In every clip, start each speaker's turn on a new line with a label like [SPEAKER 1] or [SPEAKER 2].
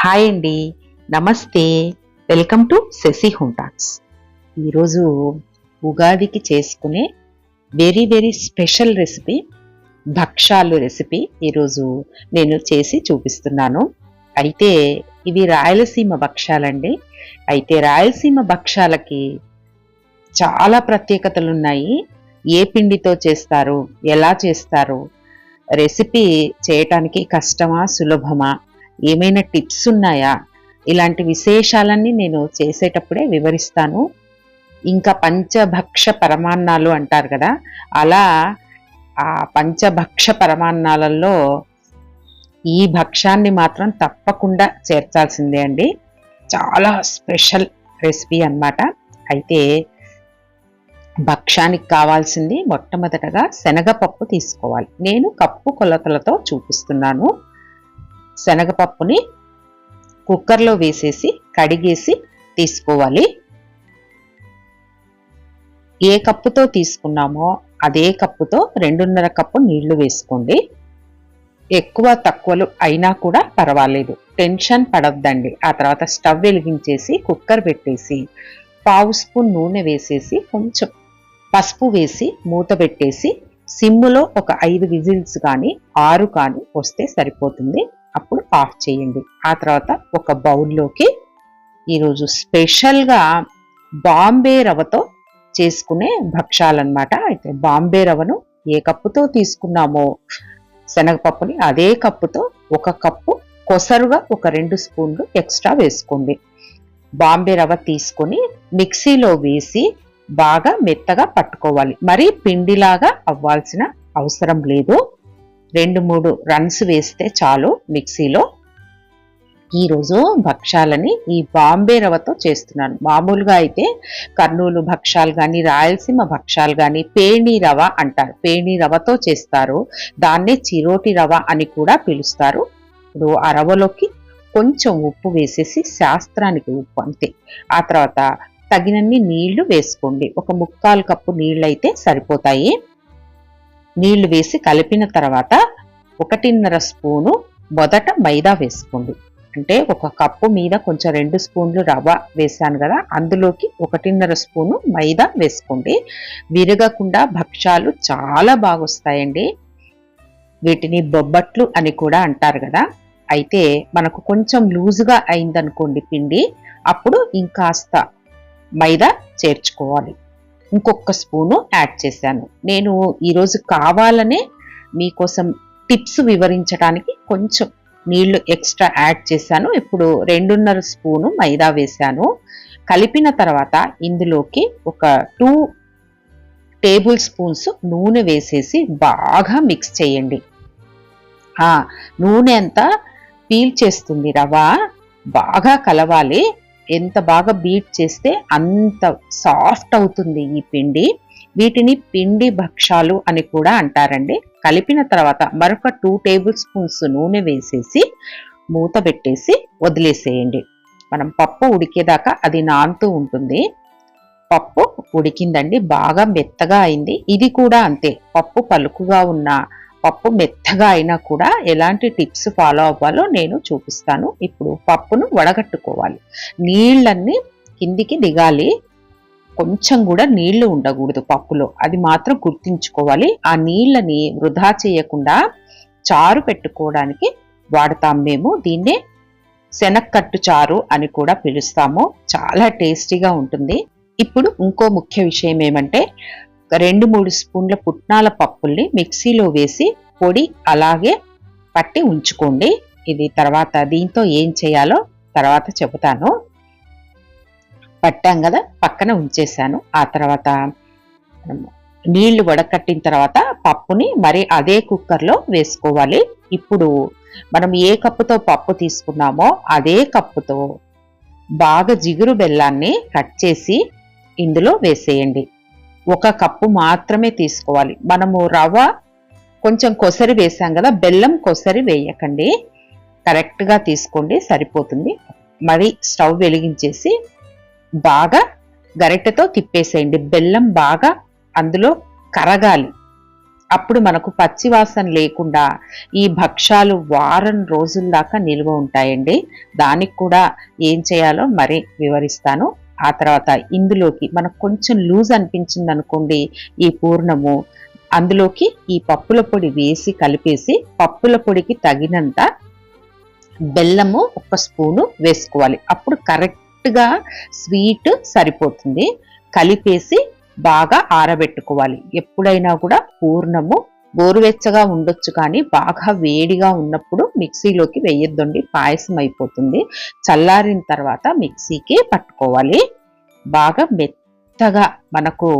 [SPEAKER 1] Hi అండి. నమస్తే. Welcome to Sashi home talks. ఈరోజు ఉగాదికి చేసుకునే వెరీ వెరీ స్పెషల్ రెసిపీ భక్షాలు రెసిపీ ఈరోజు నేను చేసి చూపిస్తున్నాను. అయితే ఇవి రాయలసీమ భక్షాలండి. అయితే రాయలసీమ భక్షాలకి చాలా ప్రత్యేకతలు ఉన్నాయి. ఏ పిండితో చేస్తారు ఎలా చేస్తారు రెసిపీ చేయటానికి కష్టమా సులభమా ఏమైనా టిప్స్ ఉన్నాయా? ఇలాంటి విశేషాలన్నీ నేను చేసేటప్పుడే వివరిస్తాను. ఇంకా పంచభక్ష పరమాన్నాలు అంటారు కదా? అలా ఆ పంచభక్ష పరమాన్నాలలో ఈ భక్షాన్ని మాత్రం తప్పకుండా చేర్చాల్సిందే అండి. చాలా స్పెషల్ రెసిపీ అన్నమాట. అయితే భక్షానికి కావాల్సింది మొట్టమొదటగా శనగపప్పు తీసుకోవాలి. నేను కప్పు కొలతలతో చూపిస్తున్నాను. శనగపప్పుని కుక్కర్లో వేసేసి కడిగేసి తీసుకోవాలి. ఏ కప్పుతో తీసుకున్నామో అదే కప్పుతో రెండున్నర కప్పు నీళ్ళు వేసుకోండి. ఎక్కువ తక్కువలు అయినా కూడా పర్వాలేదు. టెన్షన్ పడొద్దండి. ఆ తర్వాత స్టవ్ వెలిగించేసి కుక్కర్ పెట్టేసి పావు స్పూన్ నూనె వేసేసి కొంచెం పసుపు వేసి మూత పెట్టేసి సిమ్ములో ఒక ఐదు విజిల్స్ కానీ ఆరు కానీ వస్తే సరిపోతుంది. అప్పుడు ఆఫ్ చేయండి. ఆ తర్వాత ఒక బౌల్లోకి ఈరోజు స్పెషల్గా బాంబే రవతో చేసుకునే భక్షాలన్నమాట అయితే బాంబే రవను ఏ కప్పుతో తీసుకున్నామో? శనగపప్పుని అదే కప్పుతో ఒక కప్పు కొసరుగా ఒక రెండు స్పూన్లు ఎక్స్ట్రా వేసుకోండి. బాంబే రవ తీసుకొని మిక్సీలో వేసి బాగా మెత్తగా పట్టుకోవాలి. మరీ పిండిలాగా అవ్వాల్సిన అవసరం లేదు. రెండు మూడు రన్స్ వేస్తే చాలు మిక్సీలో. ఈరోజు భక్ష్యాలని ఈ బాంబే రవ్వతో చేస్తున్నాను. మామూలుగా అయితే కర్నూలు భక్షాలు కానీ రాయలసీమ భక్ష్యాలు కానీ పేణి రవ అంటారు. పేణి రవతో చేస్తారు. దాన్నే చిరోటి రవ అని కూడా పిలుస్తారు. ఇప్పుడు ఆ రవలోకి కొంచెం ఉప్పు వేసేసి శాస్త్రానికి ఉప్పు అంతే. ఆ తర్వాత తగినన్ని నీళ్ళు వేసుకోండి. ఒక ముక్కాలు కప్పు నీళ్ళు అయితే సరిపోతాయి. నీళ్ళు వేసి కలిపిన తర్వాత ఒకటిన్నర స్పూను మొదట మైదా వేసుకోండి. అంటే ఒక కప్పు మీద కొంచెం రెండు స్పూన్లు రవ్వ వేసాను కదా అందులోకి ఒకటిన్నర స్పూను మైదా వేసుకోండి. విరగకుండా భక్ష్యాలు చాలా బాగొస్తాయండి. వీటిని బొబ్బట్లు అని కూడా అంటారు కదా. అయితే మనకు కొంచెం లూజుగా అయిందనుకోండి పిండి అప్పుడు ఇంకాస్త మైదా చేర్చుకోవాలి. ఇంకొక స్పూను యాడ్ చేశాను. నేను ఈరోజు కావాలనే మీకోసం టిప్స్ వివరించడానికి కొంచెం నీళ్ళు ఎక్స్ట్రా యాడ్ చేశాను. ఇప్పుడు రెండున్నర స్పూను మైదా వేశాను. కలిపిన తర్వాత ఇందులోకి ఒక టూ టేబుల్ స్పూన్స్ నూనె వేసేసి బాగా మిక్స్ చేయండి. నూనె అంతా పీల్ చేస్తుంది రవ బాగా కలవాలి. ఎంత బాగా బీట్ చేస్తే అంత సాఫ్ట్ అవుతుంది ఈ పిండి. వీటిని పిండి భక్షాలు అని కూడా అంటారండి. కలిపిన తర్వాత మరొక టూ టేబుల్ స్పూన్స్ నూనె వేసేసి మూత పెట్టేసి వదిలేసేయండి. మనం పప్పు ఉడికేదాకా అది నానుతూ ఉంటుంది. పప్పు ఉడికిందండి బాగా మెత్తగా అయింది. ఇది కూడా అంతే. పప్పు పలుకుగా ఉన్న పప్పు మెత్తగా అయినా కూడా ఎలాంటి టిప్స్ ఫాలో అవ్వాలో నేను చూపిస్తాను. ఇప్పుడు పప్పును వడగట్టుకోవాలి. నీళ్ళన్నీ కిందికి దిగాలి. కొంచెం కూడా నీళ్ళు ఉండకూడదు పప్పులో. అది మాత్రం గుర్తించుకోవాలి. ఆ నీళ్ళని వృధా చేయకుండా చారు పెట్టుకోవడానికి వాడతాం మేము. దీన్నే శనక్కట్టు చారు అని కూడా పిలుస్తాము. చాలా టేస్టీగా ఉంటుంది. ఇప్పుడు ఇంకో ముఖ్య విషయం ఏమంటే రెండు మూడు స్పూన్ల పుట్నాల పప్పుల్ని మిక్సీలో వేసి పొడి అలాగే పట్టి ఉంచుకోండి. ఇది తర్వాత దీంతో ఏం చేయాలో తర్వాత చెబుతాను. పట్టాం కదా పక్కన ఉంచేసాను ఆ తర్వాత నీళ్ళు వడకట్టిన తర్వాత పప్పుని మరి అదే కుక్కర్లో వేసుకోవాలి. ఇప్పుడు మనం ఏ కప్పుతో పప్పు తీసుకున్నామో అదే కప్పుతో బాగా జిగురు బెల్లాన్ని కట్ చేసి ఇందులో వేసేయండి. ఒక కప్పు మాత్రమే తీసుకోవాలి. మనము రవ్వ కొంచెం కొసరి వేసాం కదా బెల్లం కొసరి వేయకండి. కరెక్ట్గా తీసుకోండి సరిపోతుంది. మరి స్టవ్ వెలిగించేసి బాగా గరిటెతో తిప్పేసేయండి. బెల్లం బాగా అందులో కరగాలి. అప్పుడు మనకు పచ్చివాసన లేకుండా ఈ భక్ష్యాలు వారం రోజుల దాకా నిల్వ ఉంటాయండి. దానికి కూడా ఏం చేయాలో మరి వివరిస్తాను. ఆ తర్వాత ఇందులోకి మనకు కొంచెం లూజ్ అనిపించింది అనుకోండి ఈ పూర్ణము అందులోకి ఈ పప్పుల పొడి వేసి కలిపేసి పప్పుల పొడికి తగినంత బెల్లము ఒక స్పూను వేసుకోవాలి. అప్పుడు కరెక్ట్గా స్వీట్ సరిపోతుంది. కలిపేసి బాగా ఆరబెట్టుకోవాలి. ఎప్పుడైనా కూడా పూర్ణము గోరువెచ్చగా ఉండొచ్చు కానీ బాగా వేడిగా ఉన్నప్పుడు మిక్సీలోకి వేయొద్దండి పాయసం అయిపోతుంది చల్లారిన తర్వాత మిక్సీకి పట్టుకోవాలి. బాగా మెత్తగా మనకు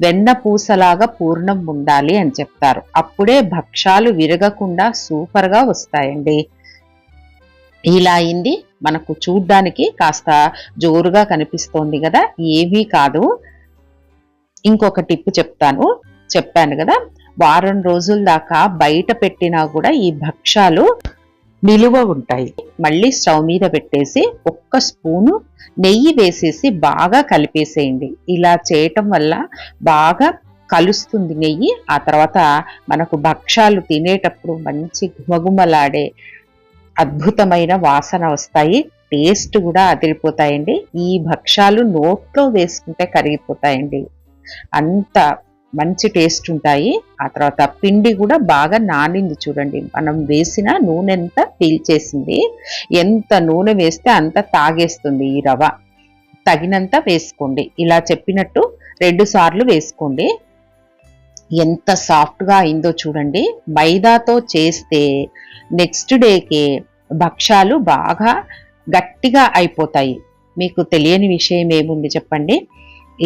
[SPEAKER 1] వెన్న పూసలాగా పూర్ణం ఉండాలి అని చెప్తారు. అప్పుడే భక్ష్యాలు విరగకుండా సూపర్గా వస్తాయండి. ఇలా అయింది. మనకు చూడ్డానికి కాస్త జోరుగా కనిపిస్తోంది కదా. ఏమీ కాదు. ఇంకొక టిప్ చెప్తాను. చెప్పాను కదా. వారం రోజుల దాకా బయట పెట్టినా కూడా ఈ భక్ష్యాలు నిలువ ఉంటాయి. మళ్ళీ స్టవ్ మీద పెట్టేసి ఒక్క స్పూను నెయ్యి వేసేసి బాగా కలిపేసేయండి. ఇలా చేయటం వల్ల బాగా కలుస్తుంది నెయ్యి. ఆ తర్వాత మనకు భక్ష్యాలు తినేటప్పుడు మంచి గుమగుమలాడే అద్భుతమైన వాసన వస్తాయి. టేస్ట్ కూడా అదిరిపోతాయండి. ఈ భక్ష్యాలు నోట్లో వేసుకుంటే కరిగిపోతాయండి. అంత మంచి టేస్ట్ ఉంటాయి. ఆ తర్వాత పిండి కూడా బాగా నానింది చూడండి. మనం వేసిన నూనె ఎంత పీల్చేసింది ఎంత నూనె వేస్తే అంత తాగేస్తుంది ఈ రవ తగినంత వేసుకోండి. ఇలా చెప్పినట్టు రెండు సార్లు వేసుకోండి. ఎంత సాఫ్ట్గా అయిందో చూడండి. మైదాతో చేస్తే నెక్స్ట్ డేకి భక్ష్యాలు బాగా గట్టిగా అయిపోతాయి. మీకు తెలియని విషయం ఏముంది చెప్పండి?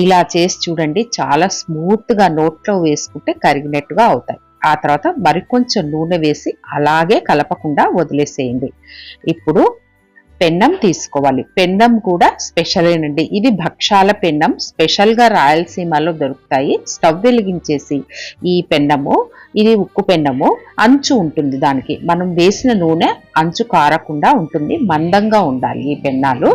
[SPEAKER 1] ఇలా చేసి చూడండి చాలా స్మూత్గా నోట్లో వేసుకుంటే కరిగినట్టుగా అవుతాయి. ఆ తర్వాత మరికొంచెం నూనె వేసి అలాగే కలపకుండా వదిలేసేయండి. ఇప్పుడు పెన్నం తీసుకోవాలి. పెన్నం కూడా స్పెషలేనండి ఇది భక్షాల పెన్నం. స్పెషల్గా రాయలసీమలో దొరుకుతాయి. స్టవ్ వెలిగించేసి ఈ పెన్నము ఇది ఉక్కు పెన్నము అంచు ఉంటుంది దానికి. మనం వేసిన నూనె అంచు కారకుండా ఉంటుంది. మందంగా ఉండాలి ఈ పెన్నాలు.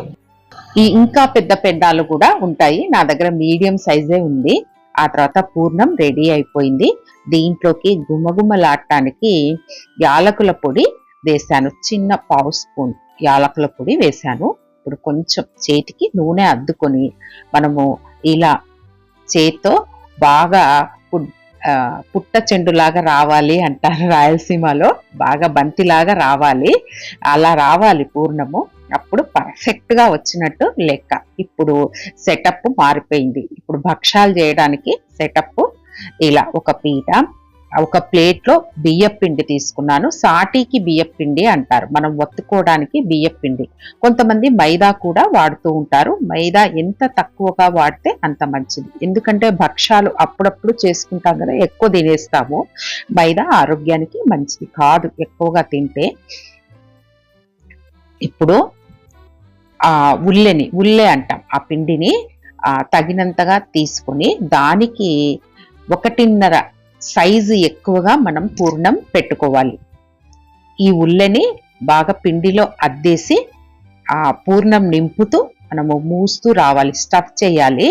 [SPEAKER 1] ఈ ఇంకా పెద్ద పెండాలు కూడా ఉంటాయి. నా దగ్గర మీడియం సైజే ఉంది. ఆ తర్వాత పూర్ణం రెడీ అయిపోయింది. దీంట్లోకి గుమగుమలాడటానికి యాలకుల పొడి వేశాను. చిన్న పావు స్పూన్ యాలకుల పొడి వేశాను. ఇప్పుడు కొంచెం చేతికి నూనె అద్దుకొని మనము ఇలా చేత్తో బాగా పుట్ట చెండులాగా రావాలి అంటారు రాయలసీమలో. బాగా బంతిలాగా రావాలి. అలా రావాలి పూర్ణము. అప్పుడు పర్ఫెక్ట్గా వచ్చినట్టు లెక్క. ఇప్పుడు సెటప్ మారిపోయింది. ఇప్పుడు భక్షాలు చేయడానికి సెటప్ ఇలా ఒక పీట ఒక ప్లేట్లో బియ్యం పిండి తీసుకున్నాను. సాటికి బియ్యం పిండి అంటారు. మనం ఒత్తుకోవడానికి బియ్యం పిండి. కొంతమంది మైదా కూడా వాడుతూ ఉంటారు. మైదా ఎంత తక్కువగా వాడితే అంత మంచిది. ఎందుకంటే భక్షాలు అప్పుడప్పుడు చేసుకుంటాం కదా ఎక్కువ తినేస్తాము. మైదా ఆరోగ్యానికి మంచిది కాదు ఎక్కువగా తింటే. ఇప్పుడు ఆ ఉల్లెని ఉల్లె అంటాం. ఆ పిండిని తగినంతగా తీసుకొని దానికి ఒకటిన్నర సైజు ఎక్కువగా మనం పూర్ణం పెట్టుకోవాలి. ఈ ఉల్లెని బాగా పిండిలో అద్దేసి ఆ పూర్ణం నింపుతూ మనము మూస్తూ రావాలి స్టఫ్ చేయాలి.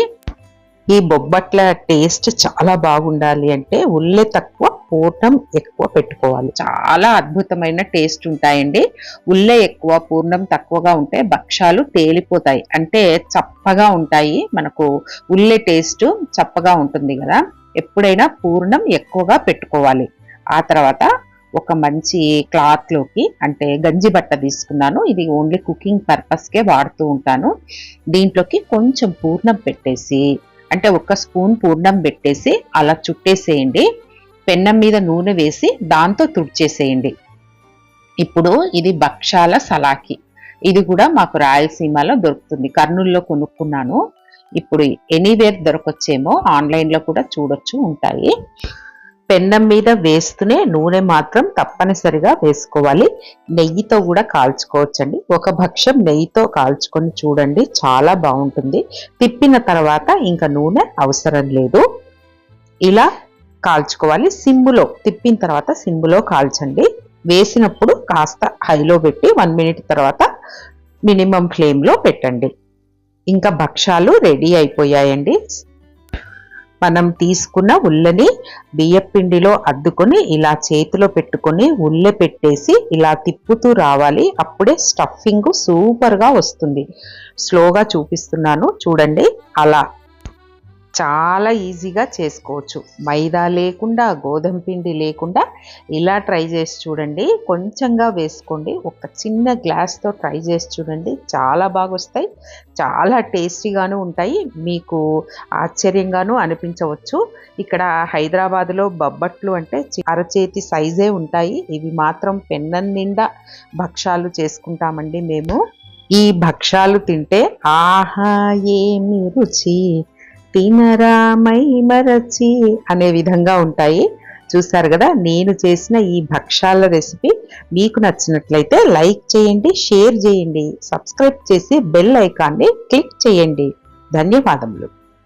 [SPEAKER 1] ఈ బొబ్బట్ల టేస్ట్ చాలా బాగుండాలి అంటే ఉల్లె తక్కువ పూర్ణం ఎక్కువ పెట్టుకోవాలి. చాలా అద్భుతమైన టేస్ట్ ఉంటాయండి. ఉల్లె ఎక్కువ పూర్ణం తక్కువగా ఉంటే భక్ష్యాలు తేలిపోతాయి. అంటే చప్పగా ఉంటాయి. మనకు ఉల్లె టేస్ట్ చప్పగా ఉంటుంది కదా. ఎప్పుడైనా పూర్ణం ఎక్కువగా పెట్టుకోవాలి. ఆ తర్వాత ఒక మంచి క్లాత్లోకి అంటే గంజి బట్ట తీసుకున్నాను. ఇది ఓన్లీ కుకింగ్ పర్పస్కే వాడుతూ ఉంటాను. దీంట్లోకి కొంచెం పూర్ణం పెట్టేసి అంటే ఒక స్పూన్ పూర్ణం పెట్టేసి అలా చుట్టేసేయండి. పెన్నం మీద నూనె వేసి దాంతో తుడిచేసేయండి. ఇప్పుడు ఇది భక్షాల సలాకి. ఇది కూడా మాకు రాయలసీమలో దొరుకుతుంది. కర్నూలులో కొనుక్కున్నాను. ఇప్పుడు ఎనీవేర్ దొరకొచ్చేమో ఆన్లైన్లో కూడా చూడొచ్చు ఉంటాయి. పెన్నం మీద వేస్తూనే నూనె మాత్రం తప్పనిసరిగా వేసుకోవాలి. నెయ్యితో కూడా కాల్చుకోవచ్చండి. ఒక భక్ష్యం నెయ్యితో కాల్చుకొని చూడండి చాలా బాగుంటుంది. తిప్పిన తర్వాత ఇంకా నూనె అవసరం లేదు. ఇలా కాల్చుకోవాలి. సిమ్ములో తిప్పిన తర్వాత సిమ్ములో కాల్చండి. వేసినప్పుడు కాస్త హైలో పెట్టి వన్ మినిట్ తర్వాత మినిమం ఫ్లేమ్లో పెట్టండి. ఇంకా భక్ష్యాలు రెడీ అయిపోయాయండి. మనం తీసుకున్న ఉల్లని బియ్యపిండిలో అద్దుకొని ఇలా చేతిలో పెట్టుకొని ఉల్లె పెట్టేసి ఇలా తిప్పుతూ రావాలి. అప్పుడే స్టఫింగ్ సూపర్గా వస్తుంది. స్లోగా చూపిస్తున్నాను. చూడండి. అలా చాలా ఈజీగా చేసుకోవచ్చు. మైదా లేకుండా గోధుమ పిండి లేకుండా ఇలా ట్రై చేసి చూడండి. కొంచెంగా వేసుకోండి. ఒక చిన్న గ్లాస్తో ట్రై చేసి చూడండి. చాలా బాగా వస్తాయి. చాలా టేస్టీగాను ఉంటాయి. మీకు ఆశ్చర్యంగాను అనిపించవచ్చు. ఇక్కడ హైదరాబాద్లో బొబ్బట్లు అంటే అరచేతి సైజే ఉంటాయి. ఇవి మాత్రం పెన్నం నిండా భక్షాలు చేసుకుంటామండి మేము. ఈ భక్షాలు తింటే ఆహా ఏమి రుచి! తినరామై మరచి అనే విధంగా ఉంటాయి. చూస్తారు కదా నేను చేసిన ఈ భక్షాల రెసిపీ మీకు నచ్చినట్లయితే లైక్ చేయండి షేర్ చేయండి సబ్స్క్రైబ్ చేసి బెల్ ఐకాన్ని క్లిక్ చేయండి. ధన్యవాదములు.